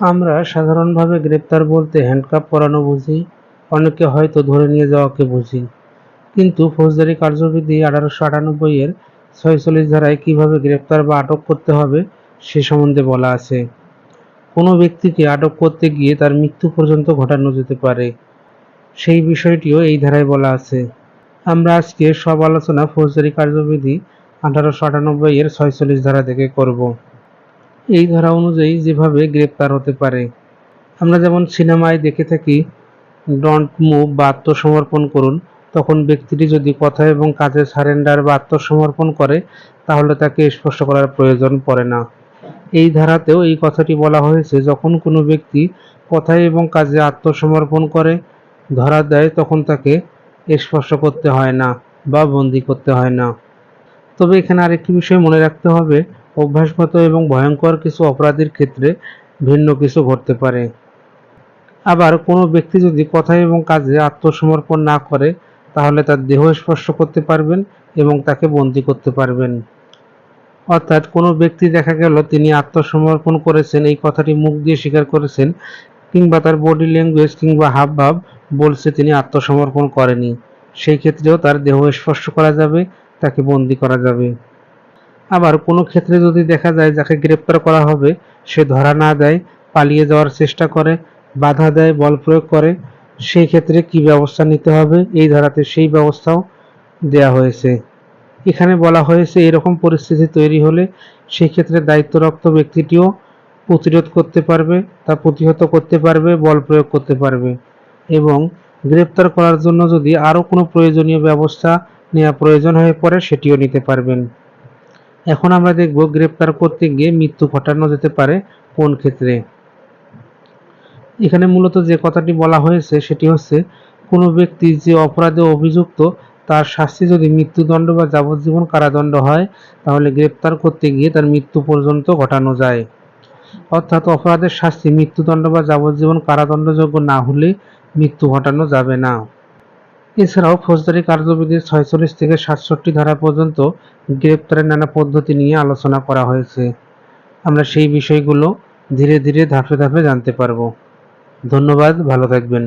আমরা সাধারণভাবে গ্রেপ্তার বলতে হ্যান্ডকাপ পরানো বুঝি অনেকে হয়তো ধরে নিয়ে যাওয়াকে বুঝি। কিন্তু ফৌজদারি কার্যবিধি আঠারোশো আটানব্বই এর ছয়চল্লিশ ধারায় কীভাবে গ্রেপ্তার বা আটক করতে হবে সে সম্বন্ধে বলা আছে। কোনো ব্যক্তিকে আটক করতে গিয়ে তার মৃত্যু পর্যন্ত ঘটানো যেতে পারে। সেই বিষয়টিও এই ধারায় বলা আছে। আমরা আজকে সব আলোচনা ফৌজদারি কার্যবিধি আঠারোশো আটানব্বই এর ছয়চল্লিশ ধারা থেকে করব। এই ধারা অনুযায়ী যেভাবে গ্রেপ্তার হতে পারে। আমরা যেমন সিনেমায় দেখে থাকি ডন্ট মুভ বা আত্মসমর্পণ করুন, তখন ব্যক্তিটি যদি কথা এবং কাজে সারেন্ডার বা আত্মসমর্পণ করে, তাহলে তাকে স্পষ্ট করার প্রয়োজন পড়ে না। এই ধারাতেও এই কথাটি বলা হয়েছে, যখন কোনো ব্যক্তি কথায় এবং কাজে আত্মসমর্পণ করে, ধরা দেয়, তখন তাকে স্পর্শ করতে হয় না বা বন্দি করতে হয় না। তবে এখানে আরেকটি বিষয় মনে রাখতে হবে অভ্যাসগত এবং ভয়ঙ্কর কিছু অপরাধের ক্ষেত্রে ভিন্ন কিছু ঘটতে পারে। আবার কোনো ব্যক্তি যদি কথায় এবং কাজে আত্মসমর্পণ না করে, তাহলে তার দেহ স্পর্শ করতে পারবেন এবং তাকে বন্দি করতে পারবেন। অর্থাৎ কোনো ব্যক্তি দেখা গেল তিনি আত্মসমর্পণ করেছেন, এই কথাটি মুখ দিয়ে স্বীকার করেছেন, কিংবা তার বডি ল্যাঙ্গুয়েজ কিংবা হাবভাব বলছে তিনি আত্মসমর্পণ করেনি। সেই ক্ষেত্রেও তার দেহ স্পর্শ করা যাবে, তাকে বন্দি করা যাবে। আবার কোনো ক্ষেত্রে যদি দেখা যায় যাকে গ্রেপ্তার করা হবে, সে ধরা না দেয়, পালিয়ে যাওয়ার চেষ্টা করে, বাধা দেয়, বল প্রয়োগ করে, সেই ক্ষেত্রে কি ব্যবস্থা নিতে হবে? এই ধারাতে সেই ব্যবস্থাও দেয়া হয়েছে। এখানে বলা হয়েছে এরকম পরিস্থিতি তৈরি হলে সেই ক্ষেত্রে দায়িত্বরত ব্যক্তিটিও প্রতিরোধ করতে পারবে, তা প্রতিহত করতে পারবে, বল প্রয়োগ করতে পারবে এবং গ্রেপ্তার করার জন্য যদি আরও কোনো প্রয়োজনীয় ব্যবস্থা নেওয়া প্রয়োজন হয়ে পড়ে, সেটিও নিতে পারবেন। এখন আমরা দেখব গ্রেপ্তার করতে গিয়ে মৃত্যু ঘটানো যেতে পারে কোন ক্ষেত্রে। এখানে মূলত যে কথাটি বলা হয়েছে সেটি হচ্ছে, কোনো ব্যক্তি যে অপরাধে অভিযুক্ত, তার শাস্তি যদি মৃত্যুদণ্ড বা যাবজ্জীবন কারাদণ্ড হয়, তাহলে গ্রেপ্তার করতে গিয়ে তার মৃত্যু পর্যন্ত ঘটানো যায়। অর্থাৎ অপরাধের শাস্তি মৃত্যুদণ্ড বা যাবজ্জীবন কারাদণ্ডযোগ্য না হলে মৃত্যু ঘটানো যাবে না। এছাড়াও ফৌজদারি কার্যবিধি ছয়চল্লিশ থেকে সাতষট্টি ধারা পর্যন্ত গ্রেপ্তারের নানা পদ্ধতি নিয়ে আলোচনা করা হয়েছে। আমরা সেই বিষয়গুলো ধীরে ধীরে ধাপে ধাপে জানতে পারব। ধন্যবাদ, ভালো থাকবেন।